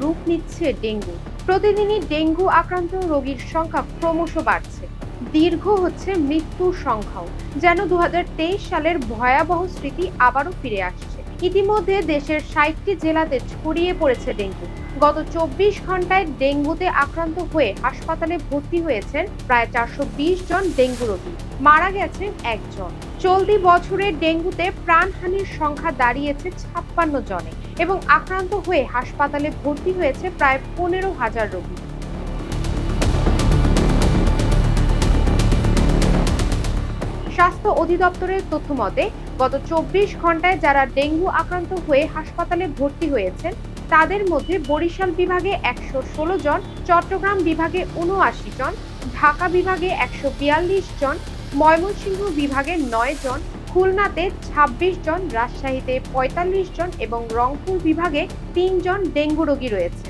রূপ নিচ্ছে ডেঙ্গু। প্রতিদিনই ডেঙ্গু আক্রান্ত রোগীর সংখ্যা ক্রমশ বাড়ছে। দীর্ঘ হচ্ছে মৃত্যুর সংখ্যাও, যেন দু হাজার তেইশ সালের ভয়াবহ স্মৃতি আবারও ফিরে আসছে। ইতিমধ্যে দেশের ষাটটি জেলাতে ছড়িয়ে পড়েছে ডেঙ্গু। গত চব্বিশ ঘন্টায় ডেঙ্গুতে আক্রান্ত হয়ে হাসপাতালে ভর্তি হয়েছেন প্রায় চারশো বিশ জন ডেঙ্গু রোগী। মারা গেছেন একজন। চলতি বছরে ডেঙ্গুতে প্রাণহানির সংখ্যা দাঁড়িয়েছে ছাপ্পান্ন জনে এবং আক্রান্ত হয়ে হাসপাতালে ভর্তি হয়েছে প্রায় পনেরো হাজার রোগী। স্বাস্থ্য অধিদপ্তরের তথ্য মতে গত চব্বিশ ঘন্টায় যারা ডেঙ্গু আক্রান্ত হয়ে হাসপাতালে ভর্তি হয়েছেন, তাদের মধ্যে বরিশাল বিভাগে একশো ষোলো জন, চট্টগ্রাম বিভাগে উনআশি জন, ঢাকা বিভাগে একশো বিয়াল্লিশ জন, ময়মনসিংহ বিভাগে নয় জন, খুলনাতে ২৬ জন, রাজশাহীতে পঁয়তাল্লিশ জন এবং রংপুর বিভাগে তিনজন ডেঙ্গু রোগী রয়েছে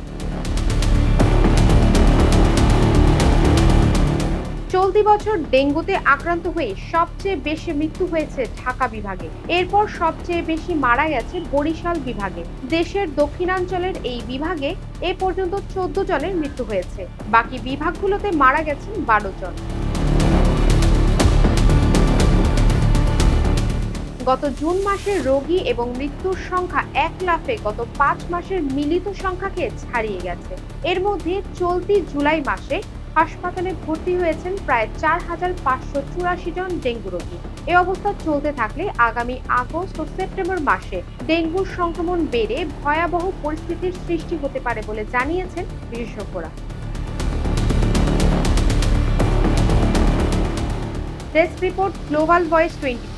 চলতি বছর ডেঙ্গুতে আক্রান্ত হয়ে সবচেয়ে বেশি মৃত্যু হয়েছে ঢাকা বিভাগে। এরপর সবচেয়ে বেশি মারা গেছে বরিশাল বিভাগে। দেশের দক্ষিণাঞ্চলের এই বিভাগে এ পর্যন্ত চোদ্দ জনের মৃত্যু হয়েছে। বাকি বিভাগগুলোতে মারা গেছেন বারো জন। গত জুন মাসে রোগী এবং মৃত্যুর সংখ্যা এক লাফে গত পাঁচ মাসের মিলিত সংখ্যাকে ছাড়িয়ে গেছে। এর মধ্যে চলতি জুলাই মাসে হাসপাতালে ভর্তি হয়েছেন প্রায় চার হাজার পাঁচশো চুরাশি জন ডেঙ্গু রোগী। এ অবস্থা চলতে থাকলে আগামী আগস্ট ও সেপ্টেম্বর মাসে ডেঙ্গুর সংক্রমণ বেড়ে ভয়াবহ পরিস্থিতির সৃষ্টি হতে পারে বলে জানিয়েছেন বিশেষজ্ঞরা। Desk report, global voice twenty